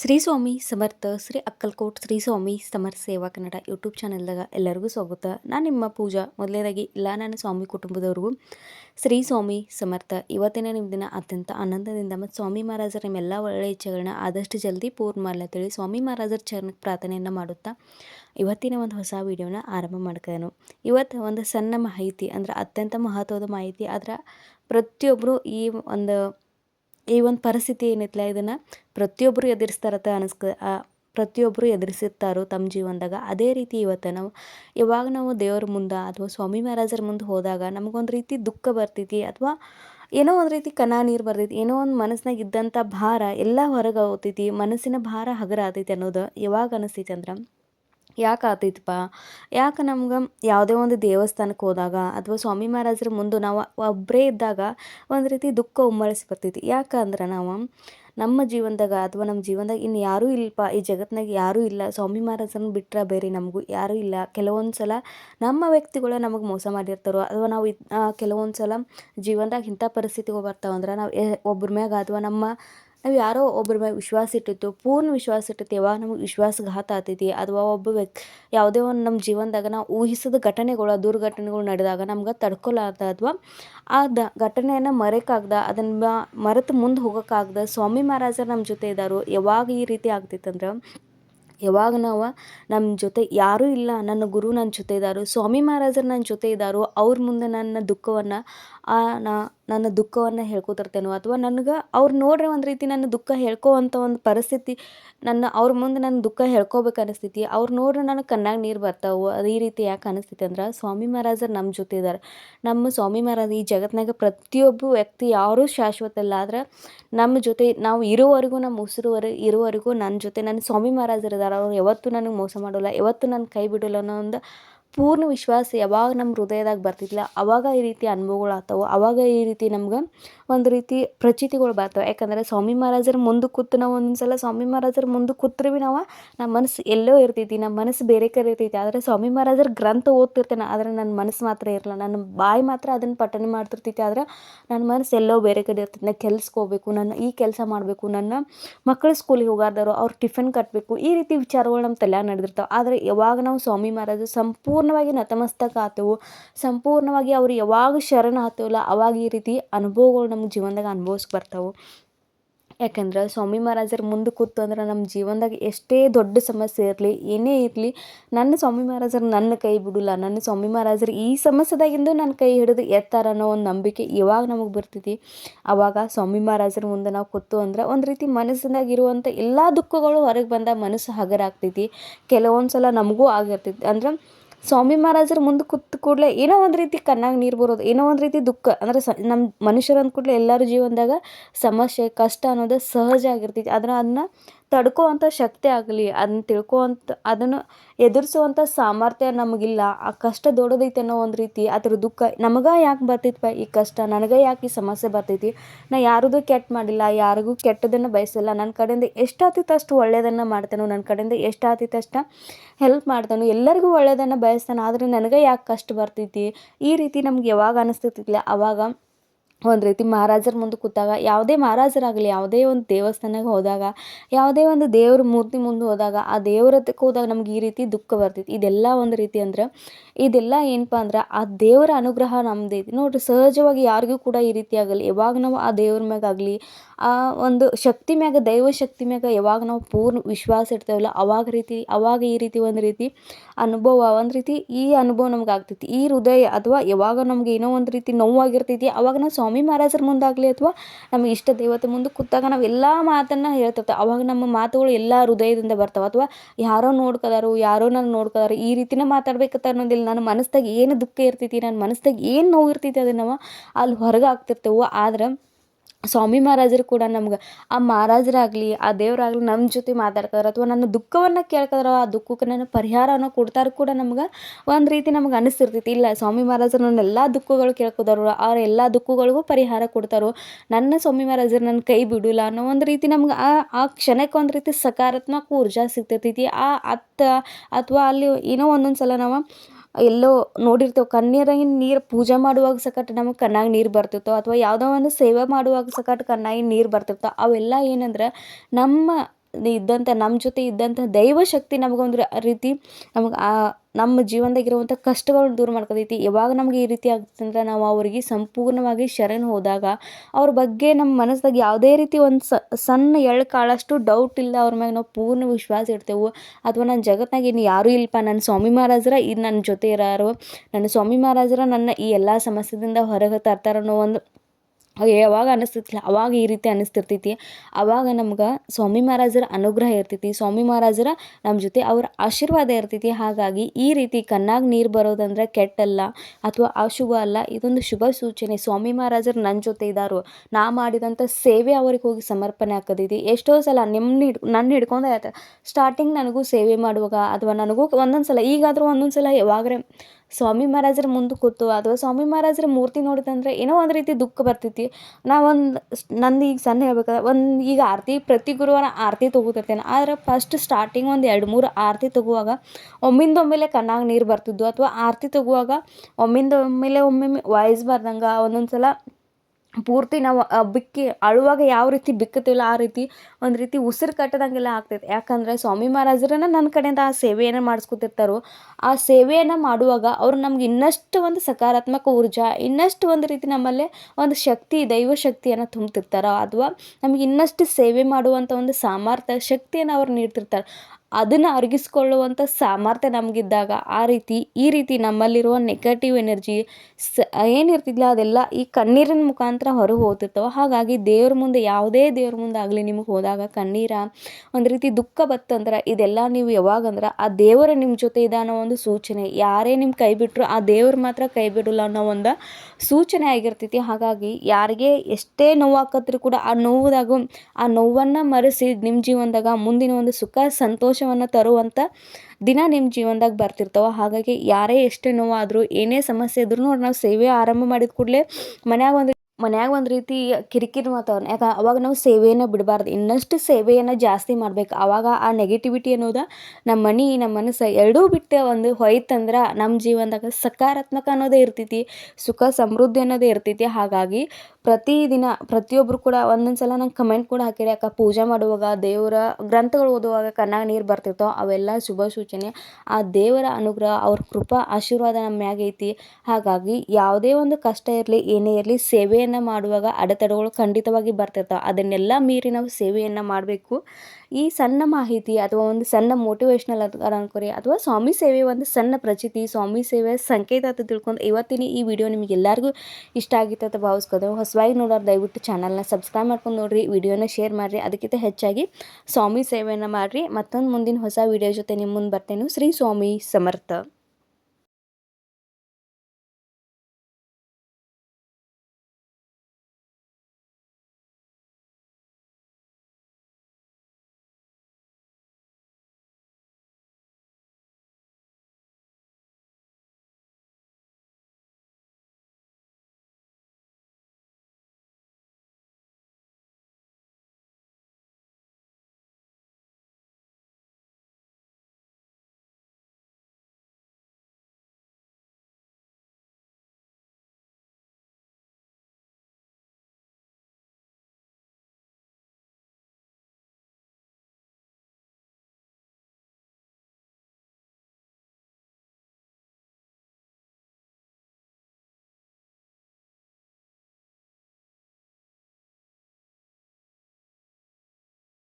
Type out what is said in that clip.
ಶ್ರೀ ಸ್ವಾಮಿ ಸಮರ್ಥ, ಶ್ರೀ ಅಕ್ಕಲ್ಕೋಟ್ ಶ್ರೀ ಸ್ವಾಮಿ ಸಮರ್ಥ ಸೇವಾ ಕನ್ನಡ ಯೂಟ್ಯೂಬ್ ಚಾನೆಲ್ದಾಗ ಎಲ್ಲರಿಗೂ ಸ್ವಾಗತ. ನಾನು ನಿಮ್ಮ ಪೂಜಾ, ಮೊದಲನೇದಾಗಿ ಇಲ್ಲ ನನ್ನ ಸ್ವಾಮಿ ಕುಟುಂಬದವ್ರಿಗೂ. ಶ್ರೀ ಸ್ವಾಮಿ ಸಮರ್ಥ, ಇವತ್ತಿನ ನಿಮ್ಮ ದಿನ ಅತ್ಯಂತ ಆನಂದದಿಂದ ಮತ್ತು ಸ್ವಾಮಿ ಮಹಾರಾಜರ ನಿಮ್ಮೆಲ್ಲ ಒಳ್ಳೆಯ ಇಚ್ಛೆಗಳನ್ನ ಆದಷ್ಟು ಜಲ್ದಿ ಪೂರ್ಣ ಮಾಡ್ಲತ್ತೇಳಿ ಸ್ವಾಮಿ ಮಹಾರಾಜರ ಚರಣಕ್ಕೆ ಪ್ರಾರ್ಥನೆಯನ್ನು ಮಾಡುತ್ತಾ ಇವತ್ತಿನ ಒಂದು ಹೊಸ ವಿಡಿಯೋನ ಆರಂಭ ಮಾಡ್ಕೋದನು. ಇವತ್ತು ಒಂದು ಸಣ್ಣ ಮಾಹಿತಿ ಅಂದ್ರೆ ಅತ್ಯಂತ ಮಹತ್ವದ ಮಾಹಿತಿ. ಆದ್ರೆ ಪ್ರತಿಯೊಬ್ಬರು ಈ ಒಂದು ಈ ಒಂದು ಪರಿಸ್ಥಿತಿ ಏನೈತಲ್ಲ ಇದನ್ನು ಪ್ರತಿಯೊಬ್ಬರು ಎದುರಿಸ್ತಾರತ್ತೆ ಅನಿಸ್ಕ ಪ್ರತಿಯೊಬ್ಬರು ಎದುರಿಸಿರ್ತಾರೋ ತಮ್ಮ ಜೀವನದಾಗ ಅದೇ ರೀತಿ ಇವತ್ತು ನಾವು ಯಾವಾಗ ನಾವು ದೇವ್ರ ಮುಂದೆ ಅಥವಾ ಸ್ವಾಮಿ ಮಹಾರಾಜರ ಮುಂದೆ ಹೋದಾಗ ನಮಗೊಂದು ರೀತಿ ದುಃಖ ಬರ್ತೈತಿ ಅಥವಾ ಏನೋ ಒಂದು ರೀತಿ ಕನ ನೀರು ಬರ್ತೈತಿ, ಏನೋ ಒಂದು ಮನಸ್ಸಿನಾಗ ಇದ್ದಂಥ ಭಾರ ಎಲ್ಲ ಹೊರಗೆ ಹೋಗ್ತೈತಿ, ಮನಸ್ಸಿನ ಭಾರ ಹಗರ ಆಗ್ತೈತಿ ಅನ್ನೋದು ಯಾವಾಗ ಅನಿಸ್ತೈತಿ ಅಂದ್ರೆ. ಯಾಕೆ ಆತೈತಪ್ಪ ಯಾಕೆ ನಮ್ಗೆ ಯಾವುದೇ ಒಂದು ದೇವಸ್ಥಾನಕ್ಕೆ ಹೋದಾಗ ಅಥವಾ ಸ್ವಾಮಿ ಮಹಾರಾಜರ ಮುಂದೆ ನಾವು ಒಬ್ಬರೇ ಇದ್ದಾಗ ಒಂದು ರೀತಿ ದುಃಖ ಉಮ್ಮಳಿಸಿ ಬರ್ತೈತಿ ಯಾಕಂದ್ರೆ ನಾವು ನಮ್ಮ ಜೀವನದಾಗ ಅಥವಾ ನಮ್ಮ ಜೀವನದಾಗ ಇನ್ನು ಯಾರೂ ಇಲ್ಲಪ್ಪ ಈ ಜಗತ್ತಿನಾಗ ಯಾರೂ ಇಲ್ಲ, ಸ್ವಾಮಿ ಮಹಾರಾಜರನ್ನ ಬಿಟ್ಟರೆ ಬೇರೆ ನಮಗೂ ಯಾರೂ ಇಲ್ಲ. ಕೆಲವೊಂದು ಸಲ ನಮ್ಮ ವ್ಯಕ್ತಿಗಳು ನಮಗೆ ಮೋಸ ಮಾಡಿರ್ತಾರೋ, ಅಥವಾ ನಾವು ಕೆಲವೊಂದು ಸಲ ಜೀವನದಾಗ ಇಂಥ ಪರಿಸ್ಥಿತಿಗಳು ಬರ್ತಾವಂದ್ರೆ ನಾವು ಒಬ್ಬರ ಮ್ಯಾಗ ಅಥವಾ ನಮ್ಮ ನಾವು ಯಾರೋ ಒಬ್ಬರ ಮೇಲೆ ವಿಶ್ವಾಸ ಇಟ್ಟಿತ್ತು ಪೂರ್ಣ ವಿಶ್ವಾಸ ಯಾವಾಗ ನಮಗೆ ವಿಶ್ವಾಸಘಾತ ಆತೈತಿ, ಅಥವಾ ಒಬ್ಬ ವ್ಯಕ್ತಿ ಯಾವುದೇ ಒಂದು ನಮ್ಮ ಜೀವನದಾಗ ನಾವು ಊಹಿಸದ ಘಟನೆಗಳು, ದುರ್ಘಟನೆಗಳು ನಡೆದಾಗ ನಮ್ಗೆ ತಡ್ಕೊಲಾರ್ದ ಅಥವಾ ಆ ದ ಘಟನೆಯನ್ನು ಮರೆಯೋಕ್ಕಾಗ್ದ ಅದನ್ನು ಮರೆತು ಮುಂದೆ ಹೋಗೋಕ್ಕಾಗ್ದ ಸ್ವಾಮಿ ಮಹಾರಾಜರು ನಮ್ಮ ಜೊತೆ ಇದ್ದಾರೋ ಯಾವಾಗ ಈ ರೀತಿ ಆಗ್ತೈತಂದ್ರೆ ಯಾವಾಗ ನಾವು ನಮ್ಮ ಜೊತೆ ಯಾರೂ ಇಲ್ಲ, ನನ್ನ ಗುರು ನನ್ನ ಜೊತೆ ಇದ್ದಾರೋ ಸ್ವಾಮಿ ಮಹಾರಾಜರು ನನ್ನ ಜೊತೆ ಇದ್ದಾರೋ ಅವ್ರ ಮುಂದೆ ನನ್ನ ದುಃಖವನ್ನು ನಾ, ನನ್ನ ದುಃಖವನ್ನು ಹೇಳ್ಕೊತಿರ್ತೇನೋ ಅಥವಾ ನನಗೆ ಅವ್ರು ನೋಡ್ರೆ ಒಂದು ರೀತಿ ನನ್ನ ದುಃಖ ಹೇಳ್ಕೋವಂಥ ಒಂದು ಪರಿಸ್ಥಿತಿ, ನನ್ನ, ಅವ್ರ ಮುಂದೆ ನನ್ನ ದುಃಖ ಹೇಳ್ಕೋಬೇಕು ಅನಿಸ್ತೈತಿ ಅವ್ರು ನೋಡ್ರೆ ನನಗೆ ಕಣ್ಣಾಗ ನೀರು ಬರ್ತಾವೆ, ಅದು ಈ ರೀತಿ ಯಾಕೆ ಅನಿಸ್ತೈತಿ ಅಂದ್ರೆ ಸ್ವಾಮಿ ಮಹಾರಾಜರು ನಮ್ಮ ಜೊತೆ ಇದ್ದಾರೆ ನಮ್ಮ ಸ್ವಾಮಿ ಮಹಾರಾಜ ಈ ಜಗತ್ತಿನಾಗ ಪ್ರತಿಯೊಬ್ಬ ವ್ಯಕ್ತಿ ಯಾರೂ ಶಾಶ್ವತ ಇಲ್ಲ ಆದ್ರೆ ನಮ್ಮ ಜೊತೆ ನಾವು ಇರೋವರೆಗೂ ನಮ್ಮ ಉಸಿರುವರೆ, ಇರೋವರೆಗೂ ನನ್ನ ಜೊತೆ ನನ್ನ ಸ್ವಾಮಿ ಮಹಾರಾಜರು ಇದ್ದಾರೆ ಅವ್ರು ಯಾವತ್ತೂ ನನಗೆ ಮೋಸ ಮಾಡೋಲ್ಲ, ಯಾವತ್ತೂ ನನ್ನ ಕೈ ಬಿಡೋಲ್ಲ ಅನ್ನೋ ಒಂದು ಪೂರ್ಣ ವಿಶ್ವಾಸ ಯಾವಾಗ ನಮ್ಮ ಹೃದಯದಾಗ ಬರ್ತಿದ್ಲ, ಅವಾಗ ಈ ರೀತಿ ಅನುಭವಗಳು ಆಗ್ತಾವೆ, ಅವಾಗ ಈ ರೀತಿ ನಮ್ಗೆ ಒಂದು ರೀತಿ ಪ್ರಚಿತಿಗಳು ಬರ್ತವೆ. ಯಾಕಂದರೆ ಸ್ವಾಮಿ ಮಹಾರಾಜರ ಮುಂದೆ ಕೂತು ನಾವು ಒಂದೊಂದು ಸಲ ಸ್ವಾಮಿ ಮಹಾರಾಜರ ಮುಂದೆ ಕೂತ್ರೆ ಭೀ ನಾವು ನಮ್ಮ ಮನಸ್ಸು ಎಲ್ಲೋ ಇರ್ತೈತಿ ನಮ್ಮ ಮನಸ್ಸು ಬೇರೆ ಕಡೆ ಇರ್ತೈತಿ. ಆದರೆ ಸ್ವಾಮಿ ಮಹಾರಾಜರ ಗ್ರಂಥ ಓದ್ತಿರ್ತೇನೆ, ಆದರೆ ನನ್ನ ಮನಸ್ಸು ಮಾತ್ರ ಇರಲ್ಲ ನನ್ನ ಬಾಯಿ ಮಾತ್ರ ಅದನ್ನು ಪಠನೆ ಮಾಡ್ತಿರ್ತೈತಿ ಆದರೆ ನನ್ನ ಮನಸ್ಸು ಎಲ್ಲೋ ಬೇರೆ ಕಡೆ ಇರ್ತೈತಿ. ನಾನು ಕೆಲ್ಸಕ್ಕೆ ಹೋಗ್ಬೇಕು ನಾನು ಈ ಕೆಲಸ ಮಾಡಬೇಕು, ನನ್ನ ಮಕ್ಕಳು ಸ್ಕೂಲಿಗೆ ಹೋಗಾರ್ದಾರು, ಅವ್ರು ಟಿಫನ್ ಕಟ್ಟಬೇಕು ಈ ರೀತಿ ವಿಚಾರಗಳು ನಮ್ಮ ತಲೆ ನಡೆದಿರ್ತಾವೆ. ಆದರೆ ಯಾವಾಗ ನಾವು ಸ್ವಾಮಿ ಮಹಾರಾಜ ಸಂಪೂರ್ಣವಾಗಿ ನತಮಸ್ತಕ ಆತವು ಸಂಪೂರ್ಣವಾಗಿ ಅವ್ರು ಯಾವಾಗ ಶರಣ ಆತವಲ್ಲ ಅವಾಗ ಈ ರೀತಿ ಅನುಭವಗಳು ನಮ್ಮ ಜೀವನದಾಗ ಅನುಭವಿಸ್ಕ ಬರ್ತಾವೆ. ಯಾಕಂದ್ರೆ ಸ್ವಾಮಿ ಮಹಾರಾಜರ ಮುಂದೆ ಕೂತು ಅಂದ್ರೆ ನಮ್ಮ ಜೀವನದಾಗ ಎಷ್ಟೇ ದೊಡ್ಡ ಸಮಸ್ಯೆ ಇರಲಿ, ಏನೇ ಇರಲಿ, ನನ್ನ ಸ್ವಾಮಿ ಮಹಾರಾಜರು ನನ್ನ ಕೈ ಬಿಡಲ್ಲ, ನನ್ನ ಸ್ವಾಮಿ ಮಹಾರಾಜರು ಈ ಸಮಸ್ಯೆದಾಗಿಂದು ನನ್ನ ಕೈ ಹಿಡಿದು ಎತ್ತಾರ ಅನ್ನೋ ಒಂದು ನಂಬಿಕೆ ಇವಾಗ ನಮಗೆ ಬರ್ತೈತಿ ಆವಾಗ ಸ್ವಾಮಿ ಮಹಾರಾಜರ ಮುಂದೆ ನಾವು ಕೂತು ಅಂದ್ರೆ ಒಂದು ರೀತಿ ಮನಸ್ಸಿನಾಗ ಇರುವಂಥ ಎಲ್ಲ ದುಃಖಗಳು ಹೊರಗೆ ಬಂದಾಗ ಮನಸ್ಸು ಹಗರಾಗ್ತೈತಿ. ಕೆಲವೊಂದು ಸಲ ನಮಗೂ ಆಗಿರ್ತೈತಿ. ಅಂದ್ರೆ ಸ್ವಾಮಿ ಮಹಾರಾಜರ ಮುಂದೆ ಕೂತ್ ಕೂಡಲೇ ಏನೋ ಒಂದು ರೀತಿ ಕಣ್ಣಾಗ ನೀರು ಬರೋದು, ಏನೋ ಒಂದು ರೀತಿ ದುಃಖ. ಅಂದ್ರೆ ಸ ನಮ್ಮ ಮನುಷ್ಯರು ಅಂದ ಕೂಡಲೇ ಎಲ್ಲರ ಜೀವನದಾಗ ಸಮಸ್ಯೆ, ಕಷ್ಟ ಅನ್ನೋದು ಸಹಜ ಆಗಿರ್ತೈತಿ. ಆದ್ರೆ ಅದನ್ನ ತಡ್ಕೋವಂಥ ಶಕ್ತಿ ಆಗಲಿ, ಅದನ್ನ ತಿಳ್ಕೋವಂಥ, ಅದನ್ನು ಎದುರಿಸುವಂಥ ಸಾಮರ್ಥ್ಯ ನಮಗಿಲ್ಲ. ಆ ಕಷ್ಟ ದೊಡ್ಡದೈತೆ ಅನ್ನೋ ಒಂದು ರೀತಿ ಅದ್ರ ದುಃಖ ನಮಗ ಯಾಕೆ ಬರ್ತೈತಪ್ಪ ಈ ಕಷ್ಟ? ನನಗೆ ಯಾಕೆ ಈ ಸಮಸ್ಯೆ ಬರ್ತೈತಿ? ನಾ ಯಾರದು ಕೆಟ್ಟ ಮಾಡಿಲ್ಲ, ಯಾರಿಗೂ ಕೆಟ್ಟದನ್ನು ಬಯಸಿಲ್ಲ. ನನ್ನ ಕಡೆಯಿಂದ ಎಷ್ಟಾಗ್ತೈತೆ ಅಷ್ಟು ಒಳ್ಳೆಯದನ್ನು ಮಾಡ್ತೇನೋ ನನ್ನ ಕಡೆಯಿಂದ ಎಷ್ಟಾಗ್ತೈತೆ ಅಷ್ಟು ಹೆಲ್ಪ್ ಮಾಡ್ತಾನೋ, ಎಲ್ಲರಿಗೂ ಒಳ್ಳೆಯದನ್ನು ಬಯಸ್ತಾನೆ, ಆದರೆ ನನಗೆ ಯಾಕೆ ಕಷ್ಟ ಬರ್ತೈತಿ? ಈ ರೀತಿ ನಮ್ಗೆ ಯಾವಾಗ ಅನಿಸ್ತೈತಿಲ್ಲ ಅವಾಗ ಒಂದು ರೀತಿ ಮಹಾರಾಜರ ಮುಂದೆ ಕೂತಾಗ, ಯಾವುದೇ ಮಹಾರಾಜರಾಗಲಿ, ಯಾವುದೇ ಒಂದು ದೇವಸ್ಥಾನಕ್ಕೆ ಹೋದಾಗ, ಯಾವುದೇ ಒಂದು ದೇವ್ರ ಮೂರ್ತಿ ಮುಂದೆ ಹೋದಾಗ, ಆ ದೇವ್ರ ಹತ್ರಕ್ಕೆ ಹೋದಾಗ ನಮ್ಗೆ ಈ ರೀತಿ ದುಃಖ ಬರ್ತೈತಿ. ಇದೆಲ್ಲ ಒಂದು ರೀತಿ ಅಂದ್ರೆ, ಇದೆಲ್ಲ ಏನಪ್ಪ ಅಂದ್ರೆ, ಆ ದೇವರ ಅನುಗ್ರಹ ನಮ್ದೈತಿ ನೋಡಿರಿ, ಸಹಜವಾಗಿ ಯಾರಿಗೂ ಕೂಡ ಈ ರೀತಿ ಆಗಲ್ಲ. ಯಾವಾಗ ನಾವು ಆ ದೇವ್ರ ಮ್ಯಾಗ ಆಗಲಿ, ಆ ಒಂದು ಶಕ್ತಿ ಮ್ಯಾಗ, ದೈವ ಶಕ್ತಿ ಮ್ಯಾಗ ಯಾವಾಗ ನಾವು ಪೂರ್ಣ ವಿಶ್ವಾಸ ಇರ್ತೇವಲ್ಲ ಅವಾಗ ರೀತಿ, ಅವಾಗ ಈ ರೀತಿ ಒಂದು ರೀತಿ ಅನುಭವ, ಒಂದು ರೀತಿ ಈ ಅನುಭವ ನಮ್ಗೆ ಆಗ್ತೈತಿ. ಈ ಹೃದಯ ಅಥವಾ ಯಾವಾಗ ನಮ್ಗೆ ಏನೋ ಒಂದು ರೀತಿ ನೋವಾಗಿರ್ತೈತಿ ಅವಾಗ ನಾವು ಮಹಾರಾಜರ ಮುಂದಾಗಲಿ ಅಥವಾ ನಮಗೆ ಇಷ್ಟ ದೇವತೆ ಮುಂದೆ ಕೂತಾಗ ನಾವು ಎಲ್ಲ ಮಾತನ್ನು ಹೇಳ್ತಿರ್ತೇವೆ ಅವಾಗ ನಮ್ಮ ಮಾತುಗಳು ಎಲ್ಲ ಹೃದಯದಿಂದ ಬರ್ತಾವೆ. ಅಥವಾ ಯಾರೋ ನೋಡ್ಕೋದಾರು, ಯಾರೋ ನಾನು ನೋಡ್ಕೋದಾರು, ಈ ರೀತಿನೇ ಮಾತಾಡ್ಬೇಕಂತ ಅನ್ನೋದಿಲ್ಲ. ನನ್ನ ಮನಸ್ಸಾಗ ಏನು ದುಃಖ ಇರ್ತೈತಿ, ನನ್ನ ಮನಸ್ಸಾಗ ಏನು ನೋವು ಇರ್ತೈತಿ ಅದನ್ನು ನಾವು ಅಲ್ಲಿ ಹೊರಗೆ ಆಗ್ತಿರ್ತೇವೆ ಆದ್ರೆ ಸ್ವಾಮಿ ಮಹಾರಾಜರು ಕೂಡ ನಮ್ಗೆ ಆ ಮಹಾರಾಜರಾಗಲಿ, ಆ ದೇವರಾಗಲಿ ನಮ್ಮ ಜೊತೆ ಮಾತಾಡ್ತಾರೆ ಅಥವಾ ನನ್ನ ದುಃಖವನ್ನು ಕೇಳ್ಕದ್ರ ಆ ದುಃಖಕ್ಕೆ ನನ್ನ ಪರಿಹಾರನ ಕೊಡ್ತಾರೆ ಕೂಡ ನಮ್ಗೆ ಒಂದು ರೀತಿ ನಮ್ಗೆ ಅನಿಸ್ತಿರ್ತೈತಿ. ಇಲ್ಲ, ಸ್ವಾಮಿ ಮಹಾರಾಜರು ನನ್ನ ಎಲ್ಲ ದುಃಖಗಳು ಕೇಳ್ಕೋದಾರು ಅವ್ರ ಎಲ್ಲ ದುಃಖಗಳಿಗೂ ಪರಿಹಾರ ಕೊಡ್ತಾರೋ, ನನ್ನ ಸ್ವಾಮಿ ಮಹಾರಾಜರು ನನ್ನ ಕೈ ಬಿಡುಲ್ಲ ಅನ್ನೋ ಒಂದು ರೀತಿ ನಮ್ಗೆ ಆ ಆ ಕ್ಷಣಕ್ಕೆ ಒಂದು ರೀತಿ ಸಕಾರಾತ್ಮಕ ಊರ್ಜಾ ಸಿಗ್ತಿರ್ತೈತಿ. ಆ ಅತ್ತ ಅಥವಾ ಅಲ್ಲಿ ಏನೋ ಒಂದೊಂದು ಸಲ ನಾವು ಎಲ್ಲೋ ನೋಡಿರ್ತೇವೆ, ಕಣ್ಣೀರಾಗಿನ ನೀರು ಪೂಜೆ ಮಾಡುವಾಗ ಸಕಟ್ ನಮಗೆ ಕಣ್ಣಾಗ ನೀರು ಬರ್ತಿರ್ತವೆ, ಅಥವಾ ಯಾವುದೋ ಒಂದು ಸೇವೆ ಮಾಡುವಾಗ ಸಕಟ್ ಕಣ್ಣಾಗಿ ನೀರು ಬರ್ತಿತ್ತು ಅವೆಲ್ಲ ಏನಂದ್ರೆ ನಮ್ಮ ಇದ್ದಂಥ ನಮ್ಮ ಜೊತೆ ಇದ್ದಂಥ ದೈವಶಕ್ತಿ ನಮಗೊಂದು ರೀತಿ ನಮಗೆ ಆ ನಮ್ಮ ಜೀವನದಾಗಿರುವಂಥ ಕಷ್ಟಗಳನ್ನ ದೂರ ಮಾಡ್ಕೊತೈತಿ. ಯಾವಾಗ ನಮ್ಗೆ ಈ ರೀತಿ ಆಗ್ತಂದ್ರೆ ನಾವು ಅವ್ರಿಗೆ ಸಂಪೂರ್ಣವಾಗಿ ಶರಣು ಹೋದಾಗ ಅವ್ರ ಬಗ್ಗೆ ನಮ್ಮ ಮನಸ್ಸಿನಾಗ ಯಾವುದೇ ರೀತಿ ಒಂದು ಸಣ್ಣ ಎಳ್ಳು ಕಾಳಷ್ಟು ಡೌಟ್ ಇಲ್ಲ ಅವ್ರ ಮ್ಯಾಗ ನಾವು ಪೂರ್ಣ ವಿಶ್ವಾಸ ಇಡ್ತೇವೆ. ಅಥವಾ ನನ್ನ ಜಗತ್ನಾಗ ಇನ್ನು ಯಾರೂ ಇಲ್ಲಪ್ಪ, ನನ್ನ ಸ್ವಾಮಿ ಮಹಾರಾಜರ ಇದು ನನ್ನ ಜೊತೆ ಇರೋರು, ನನ್ನ ಸ್ವಾಮಿ ಮಹಾರಾಜರ ನನ್ನ ಈ ಎಲ್ಲ ಸಮಸ್ಯೆದಿಂದ ಹೊರಗೆ ತರ್ತಾರೆ ಅನ್ನೋ ಒಂದು ಯಾವಾಗ ಅನ್ನಿಸ್ತಿರ್ತಿಲ್ಲ ಅವಾಗ ಈ ರೀತಿ ಅನ್ನಿಸ್ತಿರ್ತೈತಿ ಅವಾಗ ನಮ್ಗೆ ಸ್ವಾಮಿ ಮಹಾರಾಜರ ಅನುಗ್ರಹ ಇರ್ತೈತಿ. ಸ್ವಾಮಿ ಮಹಾರಾಜರ ನಮ್ಮ ಜೊತೆ ಅವ್ರ ಆಶೀರ್ವಾದ ಇರ್ತೈತಿ. ಹಾಗಾಗಿ ಈ ರೀತಿ ಕಣ್ಣಾಗ ನೀರು ಬರೋದಂದ್ರೆ ಕೆಟ್ಟಲ್ಲ ಅಥವಾ ಅಶುಭ ಅಲ್ಲ, ಇದೊಂದು ಶುಭ ಸೂಚನೆ. ಸ್ವಾಮಿ ಮಹಾರಾಜರು ನನ್ನ ಜೊತೆ ಇದ್ದಾರೋ ನಾ ಮಾಡಿದಂಥ ಸೇವೆ ಅವ್ರಿಗೆ ಹೋಗಿ ಸಮರ್ಪಣೆ ಹಾಕೋದೈತಿ ಎಷ್ಟೋ ಸಲ ನಿಮ್ಮ ಹಿಡ್ ನನ್ನ ಹಿಡ್ಕೊಂಡೆ ಸ್ಟಾರ್ಟಿಂಗ್ ನನಗೂ ಸೇವೆ ಮಾಡುವಾಗ, ಅಥವಾ ನನಗೂ ಒಂದೊಂದು ಸಲ ಈಗಾದರೂ ಒಂದೊಂದು ಸಲ ಯಾವಾಗ್ರೆ ಸ್ವಾಮಿ ಮಹಾರಾಜರ ಮುಂದೆ ಕೂತು, ಅಥವಾ ಸ್ವಾಮಿ ಮಹಾರಾಜರ ಮೂರ್ತಿ ನೋಡಿದಂದ್ರೆ ಏನೋ ಒಂದು ರೀತಿ ದುಃಖ ಬರ್ತೈತಿ. ನಾ ಒಂದು ನಂದು ಈಗ ಸಣ್ಣ ಹೇಳ್ಬೇಕಾದ್ರೆ ಒಂದು ಈಗ ಆರತಿ, ಪ್ರತಿ ಗುರುವಾರ ಆರತಿ ತೊಗೋತಿರ್ತೇನೆ. ಆದ್ರೆ ಫಸ್ಟ್ ಸ್ಟಾರ್ಟಿಂಗ್ ಒಂದು ಎರಡು ಮೂರು ಆರತಿ ತೊಗುವಾಗ ಒಮ್ಮಿಂದ ಒಮ್ಮೆಲೆ ಕಣ್ಣಾಗ ನೀರು ಬರ್ತಿದ್ವು. ಅಥವಾ ಆರತಿ ತೊಗುವಾಗ ಒಮ್ಮಿಂದ ಒಮ್ಮೆಲೆ ಒಮ್ಮೊಮ್ಮೆ ವಾಯ್ಸ್ ಬರ್ದಂಗೆ ಒಂದೊಂದು ಸಲ ಪೂರ್ತಿ ನಾವು ಬಿಕ್ಕಿ ಅಳುವಾಗ ಯಾವ ರೀತಿ ಬಿಕ್ಕುತ್ತಿಲ್ಲ ಆ ರೀತಿ ಒಂದು ರೀತಿ ಉಸಿರು ಕಟ್ಟದಂಗೆಲ್ಲ ಆಗ್ತೈತೆ. ಯಾಕಂದರೆ ಸ್ವಾಮಿ ಮಹಾರಾಜರನ್ನ ನನ್ನ ಕಡೆಯಿಂದ ಆ ಸೇವೆಯನ್ನು ಮಾಡಿಸ್ಕೊತಿರ್ತಾರೋ. ಆ ಸೇವೆಯನ್ನು ಮಾಡುವಾಗ ಅವರು ನಮ್ಗೆ ಇನ್ನಷ್ಟು ಒಂದು ಸಕಾರಾತ್ಮಕ ಊರ್ಜಾ, ಇನ್ನಷ್ಟು ಒಂದು ರೀತಿ ನಮ್ಮಲ್ಲೇ ಒಂದು ಶಕ್ತಿ ದೈವ ಶಕ್ತಿಯನ್ನು ತುಂಬ್ತಿರ್ತಾರೆ, ಅಥವಾ ನಮ್ಗೆ ಇನ್ನಷ್ಟು ಸೇವೆ ಮಾಡುವಂಥ ಒಂದು ಸಾಮರ್ಥ್ಯ, ಶಕ್ತಿಯನ್ನು ಅವ್ರು ನೀಡ್ತಿರ್ತಾರೆ. ಅದನ್ನು ಅರಗಿಸ್ಕೊಳ್ಳುವಂಥ ಸಾಮರ್ಥ್ಯ ನಮಗಿದ್ದಾಗ ಆ ರೀತಿ, ಈ ರೀತಿ ನಮ್ಮಲ್ಲಿರುವ ನೆಗೆಟಿವ್ ಎನರ್ಜಿ ಸ ಏನಿರ್ತಿದ್ಲ ಅದೆಲ್ಲ ಈ ಕಣ್ಣೀರಿನ ಮುಖಾಂತರ ಹೊರಗೆ ಹೋಗ್ತಿರ್ತವೆ. ಹಾಗಾಗಿ ದೇವ್ರ ಮುಂದೆ, ಯಾವುದೇ ದೇವ್ರ ಮುಂದೆ ಆಗಲಿ ನಿಮಗೆ ಹೋದಾಗ ಕಣ್ಣೀರ ಒಂದು ರೀತಿ ದುಃಖ ಬತ್ತಂದ್ರೆ ಇದೆಲ್ಲ ನೀವು ಯಾವಾಗಂದ್ರೆ ಆ ದೇವರ ನಿಮ್ಮ ಜೊತೆ ಇದೆ ಅನ್ನೋ ಒಂದು ಸೂಚನೆ. ಯಾರೇ ನಿಮ್ಮ ಕೈ ಬಿಟ್ಟರು ಆ ದೇವ್ರು ಮಾತ್ರ ಕೈ ಬಿಡಲ್ಲ ಅನ್ನೋ ಒಂದು ಸೂಚನೆ ಆಗಿರ್ತೈತಿ. ಹಾಗಾಗಿ ಯಾರಿಗೆ ಎಷ್ಟೇ ನೋವಾಕತ್ರೂ ಕೂಡ ಆ ನೋವುದಾಗ, ಆ ನೋವನ್ನು ಮರೆಸಿ ನಿಮ್ಮ ಜೀವನದಾಗ ಮುಂದಿನ ಒಂದು ಸುಖ ಸಂತೋಷವನ್ನು ತರುವಂಥ ದಿನ ನಿಮ್ಮ ಜೀವನದಾಗ ಬರ್ತಿರ್ತಾವೆ. ಹಾಗಾಗಿ ಯಾರೇ ಎಷ್ಟೇ ನೋವಾದರೂ, ಏನೇ ಸಮಸ್ಯೆ ಇದ್ರೂ ನಾವು ಸೇವೆ ಆರಂಭ ಮಾಡಿದ ಕೂಡಲೇ ಮನ್ಯಾಗ ಒಂದು ಮನ್ಯಾಗ ಒಂದು ರೀತಿ ಕಿರಿಕಿರಿ ವಾತಾವರಣ, ಯಾಕೆ ಅವಾಗ ನಾವು ಸೇವೆಯನ್ನು ಬಿಡಬಾರ್ದು. ಇನ್ನಷ್ಟು ಸೇವೆಯನ್ನು ಜಾಸ್ತಿ ಮಾಡ್ಬೇಕು. ಆವಾಗ ಆ ನೆಗೆಟಿವಿಟಿ ಅನ್ನೋದು ನಮ್ಮ ಮನೆ ನಮ್ಮ ಮನಸ್ಸು ಎರಡೂ ಬಿಟ್ಟು ಒಂದು ಹೋಯ್ತಂದ್ರೆ ನಮ್ಮ ಜೀವನದಾಗ ಸಕಾರಾತ್ಮಕ ಅನ್ನೋದೇ ಇರ್ತೈತಿ, ಸುಖ ಸಮೃದ್ಧಿ ಅನ್ನೋದೇ ಇರ್ತೈತಿ. ಹಾಗಾಗಿ ಪ್ರತಿದಿನ ಪ್ರತಿಯೊಬ್ಬರು ಕೂಡ ಒಂದೊಂದು ಸಲ ನಂಗೆ ಕಮೆಂಟ್ ಕೂಡ ಹಾಕಿರಿ. ಅಕ್ಕ, ಪೂಜೆ ಮಾಡುವಾಗ ದೇವರ ಗ್ರಂಥಗಳು ಓದುವಾಗ ಕಣ್ಣಾಗ ನೀರು ಬರ್ತಿರ್ತಾವೆ ಅವೆಲ್ಲ ಶುಭ ಸೂಚನೆ. ಆ ದೇವರ ಅನುಗ್ರಹ, ಅವ್ರ ಕೃಪಾ, ಆಶೀರ್ವಾದ ನಮ್ಮ ಮ್ಯಾಗ ಹಾಗಾಗಿ ಯಾವುದೇ ಒಂದು ಕಷ್ಟ ಇರಲಿ, ಏನೇ ಇರಲಿ, ಸೇವೆಯನ್ನು ಮಾಡುವಾಗ ಅಡೆತಡೆಗಳು ಖಂಡಿತವಾಗಿ ಬರ್ತಿರ್ತಾವೆ. ಅದನ್ನೆಲ್ಲ ಮೀರಿ ನಾವು ಸೇವೆಯನ್ನು ಮಾಡಬೇಕು. ಈ ಸಣ್ಣ ಮಾಹಿತಿ ಅಥವಾ ಒಂದು ಸಣ್ಣ ಮೋಟಿವೇಶ್ನಲ್ ಅನ್ಕೋರಿ ಅಥವಾ ಸ್ವಾಮಿ ಸೇವೆ ಒಂದು ಸಣ್ಣ ಪ್ರಚಿತಿ, ಸ್ವಾಮಿ ಸೇವೆ ಸಂಕೇತ ಅಂತ ತಿಳ್ಕೊಂಡು ಇವತ್ತಿನ ಈ ವಿಡಿಯೋ ನಿಮಗೆ ಎಲ್ಲರಿಗೂ ಇಷ್ಟ ಆಗಿತ್ತು ಅಂತ ಭಾವಿಸ್ಕೋದು ಹೊಸವಾಗಿ ನೋಡೋರು ದಯವಿಟ್ಟು ಚಾನಲ್ನ ಸಬ್ಸ್ಕ್ರೈಬ್ ಮಾಡ್ಕೊಂಡು ನೋಡಿರಿ ವಿಡಿಯೋನ ಶೇರ್ ಮಾಡಿರಿ. ಅದಕ್ಕಿಂತ ಹೆಚ್ಚಾಗಿ ಸ್ವಾಮಿ ಸೇವೆಯನ್ನು ಮಾಡಿರಿ. ಮತ್ತೊಂದು ಮುಂದಿನ ಹೊಸ ವಿಡಿಯೋ ಜೊತೆ ನಿಮ್ಮ ಮುಂದೆ ಬರ್ತೇನೆ. ಶ್ರೀ ಸ್ವಾಮಿ ಸಮರ್ಥ.